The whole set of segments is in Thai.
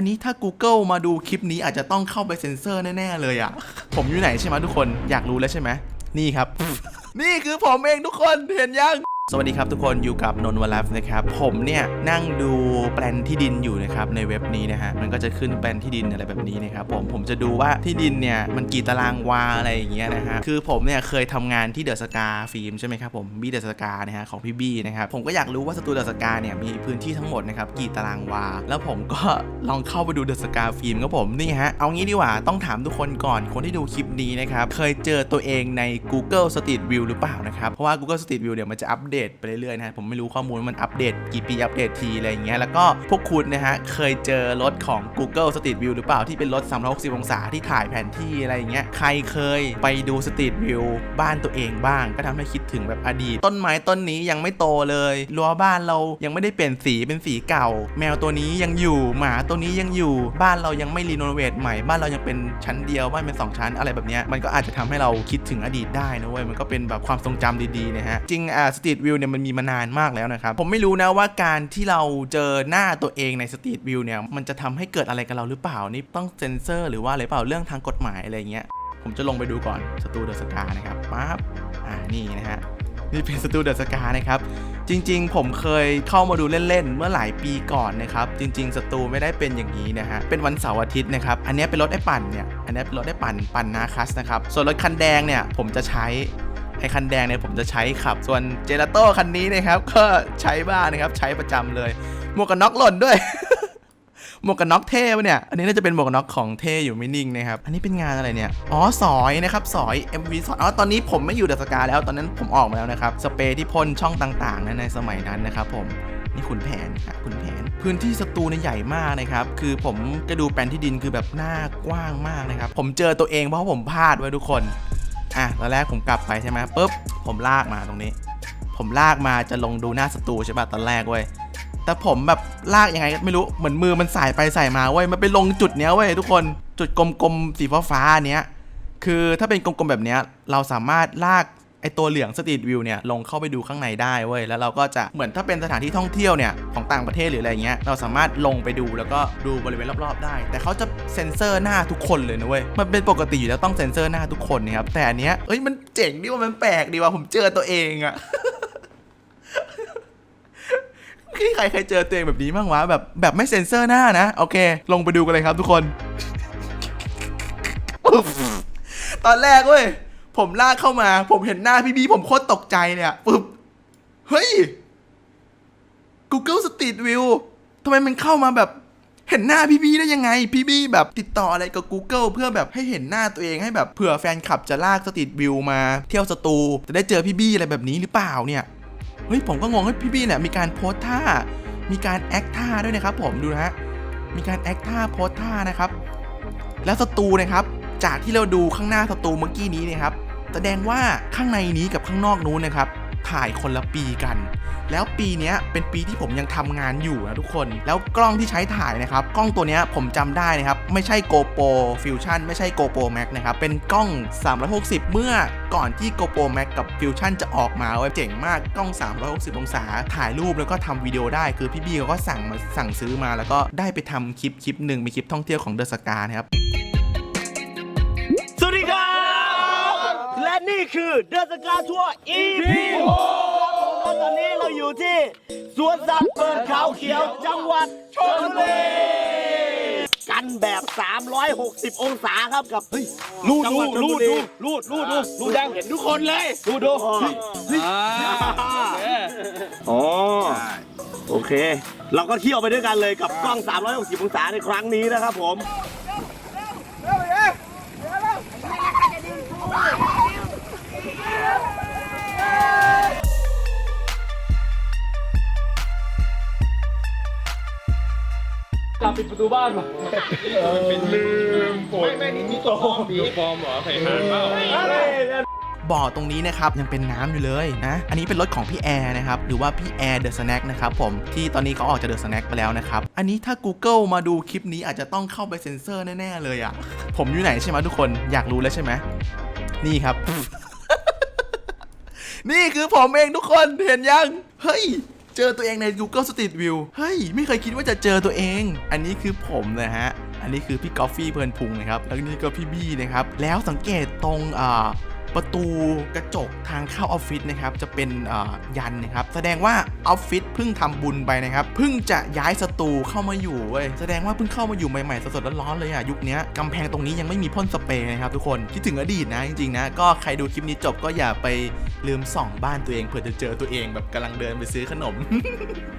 อันนี้ถ้า Google มาดูคลิปนี้อาจจะต้องเข้าไปเซ็นเซอร์แน่ๆเลยอะ่ะ ผมอยู่ไหนใช่ไหมทุกคนอยากรู้แล้วใช่ไหมนี่ครับ นี่คือผมเองทุกคนเห็นยัง สวัสดีครับทุกคนอยู่กับนนวลัฟนะครับผมเนี่ยนั่งดูแปลนที่ดินอยู่นะครับในเว็บนี้นะฮะมันก็จะขึ้นแปลนที่ดินอะไรแบบนี้นะครับผมผมจะดูว่าที่ดินเนี่ยมันกี่ตารางวาอะไรอย่างเงี้ยนะฮะคือผมเนี่ยเคยทำงานที่เดอะสกาฟิล์มใช่ไหมครับผมบีเดอะสกานะฮะของพี่บี้นะครับผมก็อยากรู้ว่าสตูเดอะสกาเนี่ยมีพื้นที่ทั้งหมดนะครับกี่ตารางวา แล้วผมก็ลองเข้าไปดูเดอะสกาฟิล์มครับผมนี่ฮะเอางี้ดีกว่าต้องถามทุกคนก่อนคนที่ดูคลิปนี้นะครับเคยเจอตัวเองใน Google Street View หรือเปล่านะครับเพราะว่า Google Street View เนี่ยมันจะอัปเดตไปเรื่อยๆนะฮะผมไม่รู้ข้อมูลมันอัปเดตกี่ปีอัปเดตทีอะไรอย่างเงี้ยแล้วก็พวกคุณนะฮะเคยเจอรถของ Google Street View หรือเปล่าที่เป็นรถ 360 องศาที่ถ่ายแผนที่อะไรอย่างเงี้ยใครเคยไปดู Street View บ้านตัวเองบ้าง ก็ทำให้คิดถึงแบบอดีต ต้นไม้ต้นนี้ยังไม่โตเลยรั้วบ้านเรายังไม่ได้เปลี่ยนสีเป็นสีเก่า แมวตัวนี้ยังอยู่หมาตัวนี้ยังอยู่ บ้านเรายังไม่รีโนเวทใหม่บ้านเรายังเป็นชั้นเดียวบ้านเป็นสองชั้นอะไรแบบเนี้ยมันก็อาจจะทำให้เราคิดถึงอดีตได้นะเว้ยมันก็เป็นแบบความทรงจำดีๆนะฮะจริงอ่าสตรีทวิวเนี่ยมันมีมานานมากแล้วนะครับ ผมไม่รู้นะว่าการที่เราเจอหน้าตัวเองในสตรีทวิวเนี่ย มันจะทำให้เกิดอะไรกับเราหรือเปล่า นี่ต้องเซ็นเซอร์หรือว่าอะไรเปล่าเรื่องทางกฎหมายอะไรเงี้ย ผมจะลงไปดูก่อนสตูเดอะสกานะครับปั๊บอ่านี่นะฮะนี่เป็นสตูเดอะสกานะครับ จริง ๆ ผมเคยเข้ามาดูเล่น ๆ เมื่อหลายปีก่อนนะครับ จริง ๆ สตูไม่ได้เป็นอย่างนี้นะฮะ เป็นวันเสาร์อาทิตย์นะครับ อันนี้เป็นรถไอ้ปั่นเนี่ย อันนี้เป็นรถไอ้ปั่นปั่นนาคัสนะครับ ส่วนรถคันแดงเนี่ยผมจะใช้ ไอ้คันแดงเนี่ยผมจะใช้ขับ ส่วนเจลาโต้คันนี้นะครับ ก็ใช้บ้านนะครับใช้ประจำเลยหมวกกันน็อกหล่นด้วยหมวกกันน็อกเท่ปะเนี่ย อันนี้น่าจะเป็นหมวกกันน็อกของเท่อยู่ไม่นิ่งนะครับ อันนี้เป็นงานอะไรเนี่ย อ๋อ สอยนะครับ สอย MV สอย อ๋อ ตอนนี้ผมไม่อยู่เดอะสกาแล้ว ตอนนั้นผมออกมาแล้วนะครับ สเปรย์ที่พ่นช่องต่างๆนะในสมัยนั้นนะครับผม นี่ขุนแผนครับขุนแผน พื้นที่สตูเนี่ยใหญ่มากนะครับ คือผมก็ดูแปลนที่ดินคือแบบหน้ากว้างมากนะครับ ผมเจอตัวเองเพราะผมพลาดไว้ทุกคน อะตอนแรกผมกลับไปใช่ไหมปุ๊บผมลากมาตรงนี้ ผมลากมาจะลงดูหน้าศัตรูใช่ป่ะตอนแรกเว้ยแต่ผมแบบลากยังไงก็ไม่รู้เหมือนมือมันสายไปสายมาเว้ยมันไปลงจุดเนี้ยเว้ยทุกคนจุดกลมๆสีฟ้าๆเนี้ยคือถ้าเป็นกลมๆแบบเนี้ยเราสามารถลาก ไอตัวเหลืองสตรีทวิวเนี่ยลงเข้าไปดูข้างในได้เว้ยแล้วเราก็จะเหมือนถ้าเป็นสถานที่ท่องเที่ยวเนี่ยของต่างประเทศหรืออะไรเงี้ยเราสามารถลงไปดูแล้วก็ดูบริเวณรอบๆได้ แต่เขาจะเซ็นเซอร์หน้าทุกคนเลยนะเว้ยมันเป็นปกติอยู่แล้วต้องเซ็นเซอร์หน้าทุกคนนะครับแต่อันเนี้ยเอ้ยมันเจ๋งดีว่ามันแปลกดีว่าผมเจอตัวเองอะใครเคยเจอตัวเองแบบนี้บ้างวะแบบแบบไม่เซ็นเซอร์หน้านะโอเค ลงไปดูกันเลยครับทุกคนตอนแรกเว้ย ผมลากเข้ามา ผมเห็นหน้าพี่บีผมโคตรตกใจเนี่ยปุ๊บ เฮ้ย Google Street View ทำไมมันเข้ามาแบบเห็นหน้าพี่บีได้ยังไง พี่บีแบบติดต่ออะไรกับ Google เพื่อแบบให้เห็นหน้าตัวเองให้แบบเผื่อแฟนคลับจะลาก Street View มา เที่ยวสตู จะได้เจอพี่บีอะไรแบบนี้หรือเปล่าเนี่ยเฮ้ยผมก็งงให้พี่บี้เนี่ยมีการโพสท่า มีการแอคท่าด้วยนะครับผมดูนะฮะมีการแอคท่าโพสท่านะครับ แล้วสตูนะครับ จากที่เราดูข้างหน้าสตูเมื่อกี้นี้นะครับแสดงว่าข้างในนี้กับข้างนอกนู้นนะครับถ่ายคนละปีกัน แล้วปีนี้เป็นปีที่ผมยังทำงานอยู่นะทุกคน แล้วกล้องที่ใช้ถ่ายนะครับ กล้องตัวนี้ผมจำได้นะครับ ไม่ใช่ GoPro Fusion ไม่ใช่ GoPro Max นะครับ เป็นกล้อง 360 เมื่อก่อนที่ GoPro Max กับ Fusion จะออกมาเว้ยเจ๋งมากกล้อง 360 องศา ถ่ายรูปแล้วก็ทำวิดีโอได้ คือพี่บี้เขาก็สั่งมาสั่งซื้อมา แล้วก็ได้ไปทำคลิปคลิปหนึ่งมีคลิปท่องเที่ยวของเดอะสกานะครับ นี่คือเดอะสกาทัวร์ EP 6และตอนนี้เราอยู่ที่ สวนสัตว์เปิดเขาเขียวจังหวัดชลบุรีกันแบบ 360 องศาครับกับเฮ้ยรูดจังดูหวัดชลรูบุดรีดูรูดรูดดูรูดยังเห็นทุกคนเลยรูดดูอ่าโอเคอ๋อโอเค เราก็เที่ยวไปด้วยกันเลยกับกล้อง 360 องศาในครั้งนี้นะครับผมกลับ ปิดประตูบ้านป่ะเป็นลืมปวดไม่ไม่นี่ตัวฟอร์มตัวฟอร์มเหรอใครหานเปล่าบ่อตรงนี้นะครับยังเป็นน้ำอยู่เลยนะ อันนี้เป็นรถของพี่แอร์นะครับ หรือว่าพี่แอร์เดอะสแน็คนะครับผมที่ตอนนี้เขาออกจากเดอะสแน็คไปแล้วนะครับ อันนี้ถ้า Google มาดูคลิปนี้อาจจะต้องเข้าไปเซ็นเซอร์แน่ ๆ เลยอะ่ะ ผมอยู่ไหนใช่ไหมทุกคนอยากรู้แล้วใช่ไหมนี่ครับ นี่คือผมเองทุกคนเห็นยัง เฮ้ยเเจอตัวเองใน Google Street View เฮ้ย ไม่เคยคิดว่าจะเจอตัวเอง อันนี้คือผมนะฮะ อันนี้คือพี่กอฟฟี่เพลินพุงนะครับ แล้วนี่ก็พี่บี้นะครับ แล้วสังเกตตรงอ่า ประตูกระจกทางเข้าออฟฟิศนะครับจะเป็นยันนะครับแสดงว่าออฟฟิศเพิ่งทำบุญไปนะครับเพิ่งจะย้ายสตูเข้ามาอยู่เว้ยแสดงว่าเพิ่งเข้ามาอยู่ใหม่ๆสดๆร้อนๆเลยอะยุคนี้กำแพงตรงนี้ยังไม่มีพ่นสเปรย์นะครับทุกคนคิดถึงอดีตนะจริงๆนะก็ใครดูคลิปนี้จบก็อย่าไปลืมส่องบ้านตัวเองเผื่อจะเจอตัวเองแบบกำลังเดินไปซื้อขนม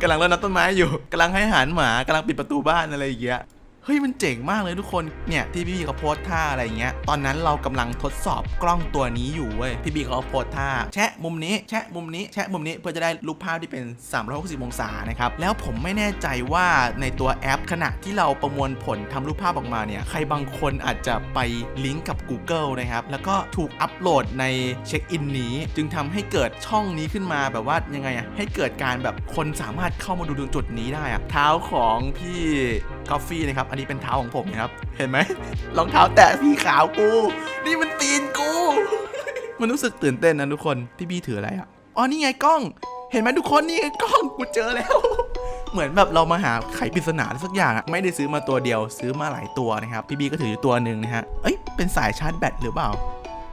กำลังรดน้ำต้นไม้อยู่กำลังให้อาหารหมากำลังปิดประตูบ้านอะไรอย่างเงี้ย เฮ้ยมันเจ๋งมากเลยทุกคนเนี่ยที่พี่บีเขาโพสท่าอะไรเงี้ยตอนนั้นเรากำลังทดสอบกล้องตัวนี้อยู่เว้ยพี่บีเขาโพสท่า แชะมุมนี้แชะมุมนี้แชะมุมนี้เพื่อจะได้รูปภาพที่เป็น 360 องศานะครับแล้วผมไม่แน่ใจว่าในตัวแอป ขณะที่เราประมวลผลทำรูปภาพออกมาเนี่ยใครบางคนอาจจะไปลิงก์กับ Google นะครับแล้วก็ถูกอัปโหลดในเช็คอินนี้ จึงทำให้เกิดช่องนี้ขึ้นมาแบบว่ายังไงอะให้เกิดการแบบคนสามารถเข้ามาดูตรงจุดนี้ได้อะเท้าของพี่ กาแฟนะครับ อันนี้เป็นเท้าของผมนะครับ เห็นไหมรองเท้าแตะสีขาวกู นี่มันตีนกู มันรู้สึกตื่นเต้นนะทุกคนพี่บี้ถืออะไรอะ อ๋อนี่ไงกล้อง เห็นไหมทุกคนนี่ไงกล้องกูเจอแล้ว เหมือนแบบเรามาหาไขปริศนาสักอย่างอะไม่ได้ซื้อมาตัวเดียวซื้อมาหลายตัวนะครับ พี่บี้ก็ถืออยู่ตัวหนึ่งนะฮะ เอ้ยเป็นสายชาร์จแบตหรือเปล่า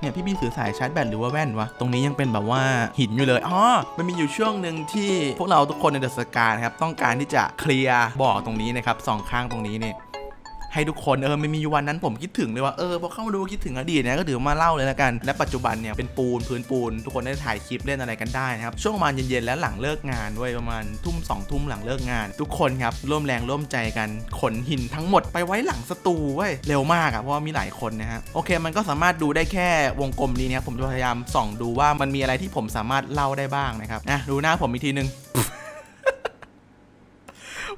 เนี่ยพี่บี้ถือสายชาร์จแบตหรือว่าแว่นวะ ตรงนี้ยังเป็นแบบว่าหินอยู่เลยอ๋อมันมีอยู่ช่วงหนึ่งที่พวกเราทุกคนในเดอะสกานะครับต้องการที่จะเคลียร์บ่อตรงนี้นะครับสองข้างตรงนี้เนี่ย ให้ทุกคนเออไม่มีวันนั้นผมคิดถึงเลยว่าเออพอเข้ามาดูคิดถึงอดีตเนี่ยก็ถือมาเล่าเลยละกัน และปัจจุบันเนี่ยเป็นปูนพื้นปูน ทุกคนได้ถ่ายคลิปเล่นอะไรกันได้นะครับช่วงประมาณเย็นๆแล้วหลังเลิกงานด้วยประมาณทุ่มสองทุ่มหลังเลิกงาน ทุกคนครับร่วมแรงร่วมใจกันขนหินทั้งหมดไปไว้หลังสตูเว้ยเร็วมากอะเพราะว่ามีหลายคนนะฮะโอเค มันก็สามารถดูได้แค่วงกลมนี้เนี่ยผมจะพยายามส่องดูว่ามันมีอะไรที่ผมสามารถเล่าได้บ้างนะครับนะดูหน้าผมอีกทีนึง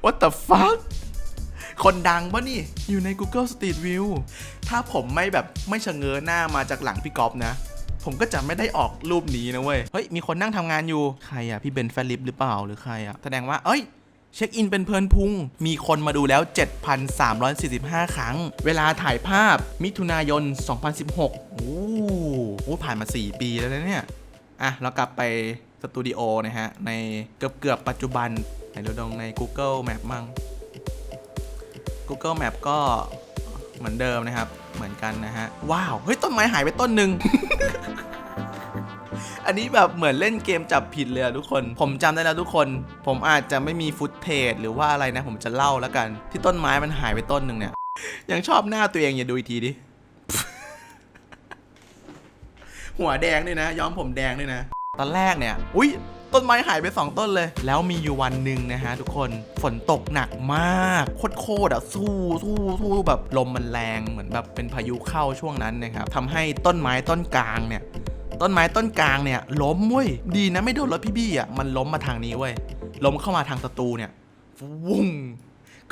What the fuck คนดังปะนี่ อยู่ใน Google Street View ถ้าผมไม่แบบไม่ชะเง้อหน้ามาจากหลังพี่ก๊อฟนะ ผมก็จะไม่ได้ออกรูปนี้นะเว้ย เฮ้ย มีคนนั่งทำงานอยู่ ใครอะพี่เบนแฟลิปหรือเปล่าหรือใครอะแสดงว่า เอ้ยเช็คอินเป็นเพลินพุง มีคนมาดูแล้ว 7,345 ครั้ง เวลาถ่ายภาพมิถุนายน 2016 โอ้โหผ่านมา 4 ปีแล้วเนี่ย อะ เรากลับไปสตูดิโอนะฮะ ในเกือบเกือบปัจจุบันไหนเราลองใน Google Map มั่ง Google Map ก็เหมือนเดิมนะครับ เหมือนกันนะฮะ ว้าว เฮ้ย ต้นไม้หายไปต้นหนึ่ง อันนี้แบบเหมือนเล่นเกมจับผิดเลยอะทุกคน ผมจำได้แล้วทุกคน ผมอาจจะไม่มีฟุตเทจหรือว่าอะไรนะ ผมจะเล่าแล้วกัน ที่ต้นไม้มันหายไปต้นหนึ่งเนี่ย ยังชอบหน้าตัวเองอย่าดูอีกทีดิ หัวแดงด้วยนะ ย้อมผมแดงด้วยนะ ตอนแรกเนี่ย อุ้ย ต้นไม้หายไป2ต้นเลย แล้วมีอยู่วันหนึ่งนะฮะทุกคนฝนตกหนักมากโคตรๆอะสู้สู้สู้แบบลมมันแรงเหมือนแบบเป็นพายุเข้าช่วงนั้นนะครับทำให้ต้นไม้ต้นกลางเนี่ย ต้นไม้ต้นกลางเนี่ย ล้มเว้ยดีนะไม่โดนรถพี่บี้อะมันล้มมาทางนี้เว้ยล้มเข้ามาทางสตูเนี่ยวุ้ง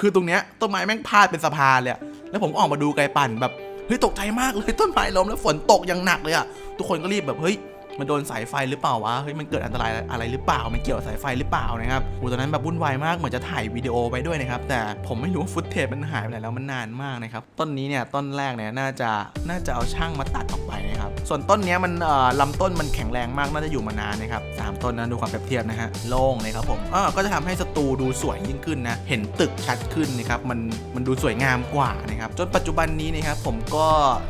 คือตรงเนี้ยต้นไม้แม่งพาดเป็นสะพานเลย แล้วผมก็ออกมาดูไกลปั่นแบบเฮ้ยตกใจมากเลยต้นไม้ล้มแล้วฝนตกอย่างหนักเลยอะทุกคนก็รีบแบบเฮ้ย มันโดนสายไฟหรือเปล่าวะเฮ้ยมันเกิดอันตรายอะไรหรือเปล่า มันเกี่ยวสายไฟหรือเปล่านะครับโอ้ตอนนั้นแบบวุ่นวายมากเหมือนจะถ่ายวิดีโอไปด้วยนะครับแต่ผมไม่รู้ว่าฟุตเทจมันหายไปไหนแล้วมันนานมากนะครับต้นนี้เนี่ยต้นแรกเนี่ยน่าจะน่าจะเอาช่างมาตัดออกไปนะครับส่วนต้นนี้มันลำต้นมันแข็งแรงมากน่าจะอยู่มานานนะครับสามต้นนะดูความเปรียบเทียบนะฮะโล่งเลยครับผมเอ่าก็จะทำให้สตูดูสวยยิ่งขึ้นนะเห็นตึกชัดขึ้นนะครับมันมันดูสวยงามกว่านะครับจนปัจจุบันนี้นะครับผมก็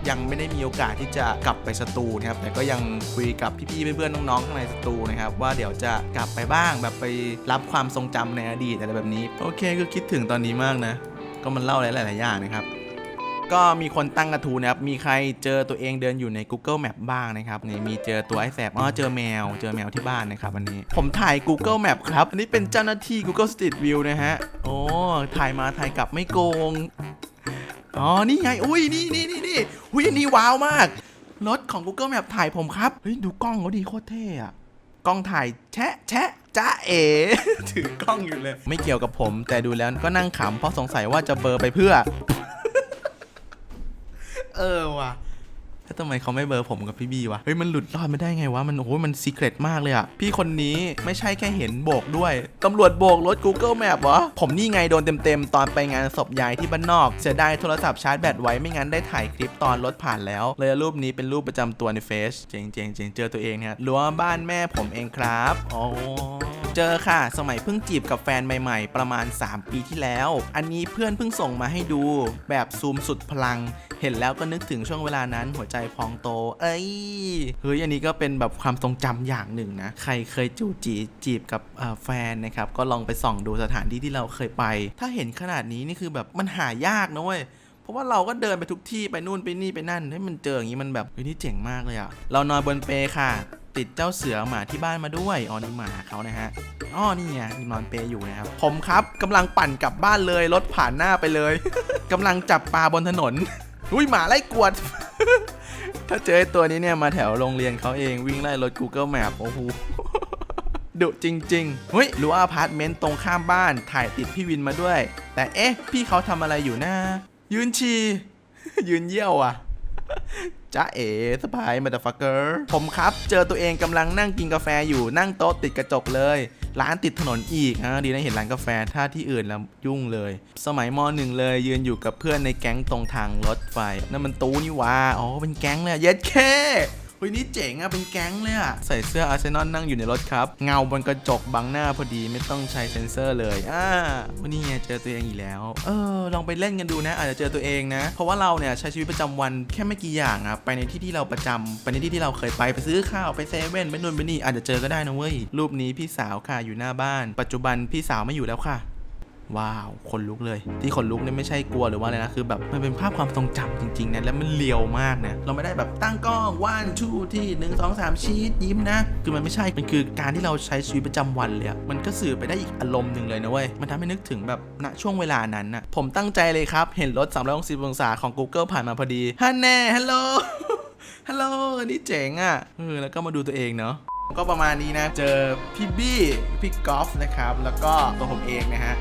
ยังไม่ได้มีโอกาสที่จะกลับไปสตูนะครับแต่ก็ยังคุยกับพี่ๆเพื่อนๆน้องๆข้างในสตูนะครับว่าเดี๋ยวจะกลับไปบ้างแบบไปรับความทรงจำในอดีตอะไรแบบนี้ โอเคคือคิดถึงตอนนี้มากนะ ก็มันเล่าหลายๆอย่างนะครับก็มีคนตั้งกระทู้นะครับ มีใครเจอตัวเองเดินอยู่ใน Google Map บ้างนะครับนี่มีเจอตัวไอ้แสบอ๋อเจอแมว เจอแมวที่บ้านนะครับวันนี้ ผมถ่าย Google Map ครับ อันนี้เป็นเจ้าหน้าที่ Google Street View นะฮะ โอ้ ถ่ายมาถ่ายกลับไม่โกง อ๋อ นี่ไง อุ้ย นี่นี่นี่นี่อุ้ยนนี้ว้าวมาก รถของ Google Map ถ่ายผมครับ เฮ้ย ดูกล้องเขาดีโคตรเท่อะกล้องถ่ายแชะแชะจ้าเอ๋ ถือกล้องอยู่เลย ไม่เกี่ยวกับผม แต่ดูแล้วก็นั่งขำเพราะสงสัยว่าจะเบลอร์ไปเพื่อ เออว่ะ แล้วทำไมเขาไม่เบอร์ผมกับพี่บีวะ เฮ้ยมันหลุดรอดไมาได้ไงวะ มันโอ้โหมันซีเครตมากเลยอะพี่คนนี้ไม่ใช่แค่เห็นโบกด้วย ตำรวจโบกรถ Google Map วะผมนี่ไงโดนเต็มๆ ตอนไปงานศพยายที่บ้านนอก เสียดายโทรศัพท์ชาร์จแบตไว้ไม่งั้นได้ถ่ายคลิปตอนรถผ่านแล้ว เลยรูปนี้เป็นรูปประจำตัวในเฟซ เจ๋งๆเจ๋งเจอตัวเองเนี่ยรั้วบ้านแม่ผมเองครับ อ๋อ เจอค่ะ สมัยเพิ่งจีบกับแฟนใหม่ๆ ประมาณ 3 ปีที่แล้ว อันนี้เพื่อนเพิ่งส่งมาให้ดู แบบซูมสุดพลัง เห็นแล้วก็นึกถึงช่วงเวลานั้นหัวใจพองโต เอ้ย เฮ้ย อันนี้ก็เป็นแบบความทรงจำอย่างหนึ่งนะ ใครเคยจูจีจีบกับแฟนนะครับ ก็ลองไปส่องดูสถานที่ที่เราเคยไป ถ้าเห็นขนาดนี้นี่คือแบบมันหายากนะเว้ยเพราะว่าเราก็เดินไปทุกที่ไปนู่นไปนี่ไปนั่นให้มันเจออย่างนี้มันแบบเฮ้ยนี่เจ๋งมากเลยอะเรานอนบนเปค่ะ ติดเจ้าเสือหมาที่บ้านมาด้วยอ๋อนี่หมาเขานะฮะอ๋อนี่ไงนอนเปอยู่นะครับผมครับกำลังปั่นกลับบ้านเลยรถผ่านหน้าไปเลยกำลังจับปลาบนถนนอุ้ยหมาไล่กวด ถ้าเจอตัวนี้เนี่ยมาแถวโรงเรียนเขาเองวิ่งไล่รถ Google Map โอ้โหดุจริงๆเฮ้ยรู้ว่าอพาร์ตเมนต์ตรงข้ามบ้านถ่ายติดพี่วินมาด้วย แต่เอ๊ะ พี่เขาทำอะไรอยู่นะ ยืนชียืนเยี่ยวอะ จ้าเอ๋สปายมาตฟักเกอร์ผมครับ เจอตัวเองกำลังนั่งกินกาแฟอยู่นั่งโต๊ะติดกระจกเลย ร้านติดถนนอีกฮะดีนะเห็นร้านกาแฟถ้าที่อื่นแล้วยุ่งเลย สมัยมหนึ่งเลย ยืนอยู่กับเพื่อนในแก๊งตรงทางรถไฟนั่นมันตู้นี่ว่าอ๋อเป็นแก๊งเลยเย็ดแค่ ฮ้ยนี่เจ๋งอะเป็นแก๊งเลยอะใส่เสื้ออาร์เซนอลนั่งอยู่ในรถครับ เงาบนกระจกบังหน้าพอดีไม่ต้องใช้เซ็นเซอร์เลยอ่าวันนี้ไงเจอตัวเองอีกแล้ว เออ ลองไปเล่นกันดูนะ อาจจะเจอตัวเองนะ เพราะว่าเราเนี่ยใช้ชีวิตประจำวันแค่ไม่กี่อย่างอะไปในที่ที่เราประจำไปในที่ที่เราเคยไปไปซื้อข้าวไปเซเว่นไปนู่นไปนี่อาจจะเจอก็ได้นะเว้ยรูปนี้พี่สาวค่ะอยู่หน้าบ้าน ปัจจุบันพี่สาวไม่อยู่แล้วค่ะ ว้าว คนลุกเลย ที่คนลุกเนี่ยไม่ใช่กลัวหรือว่าอะไรนะ คือแบบมันเป็นภาพความทรงจำจริงๆนะแล้วมันเลียวมากนะเราไม่ได้แบบตั้งกล้องว่านชูที่หนึ่งสองสามชีดยิ้มนะ คือมันไม่ใช่ มันคือการที่เราใช้ชีวิตประจำวันเลยมันก็สื่อไปได้อีกอารมณ์หนึ่งเลยนะเว้ย มันทำให้นึกถึงแบบณช่วงเวลานั้นนะผมตั้งใจเลยครับ เห็นรถ360องศาของ Google ผ่านมาพอดีฮันแน่ฮัลโหลฮัลโหลนี่เจ๋งอะเออแล้วก็มาดูตัวเองเนาะก็ประมาณนี้นะ เจอพี่บี้ พี่กอล์ฟนะครับ แล้วก็ตัวผมเองนะฮะ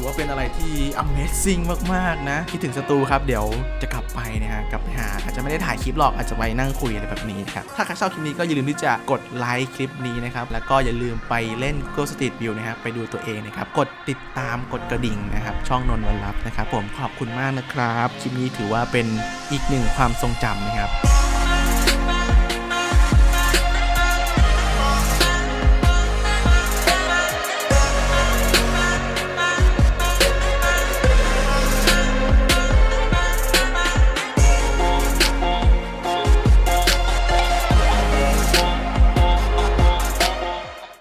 ถือว่าเป็นอะไรที่ Amazing มาก ๆ นะ คิดถึงสตูครับ เดี๋ยวจะกลับไปนะฮะ กลับไปหา อาจจะไม่ได้ถ่ายคลิปหรอก อาจจะไปนั่งคุยอะไรแบบนี้นะครับ ถ้าใครชอบคลิปนี้ก็อย่าลืมที่จะกดไลค์คลิปนี้นะครับ แล้วก็อย่าลืมไปเล่น Go Street View นะครับ ไปดูตัวเองนะครับ กดติดตาม กดกระดิ่งนะครับ ช่องนนท์วันลับนะครับ ผมขอบคุณมากนะครับ คลิปนี้ถือว่าเป็นอีกหนึ่งความทรงจำนะครับ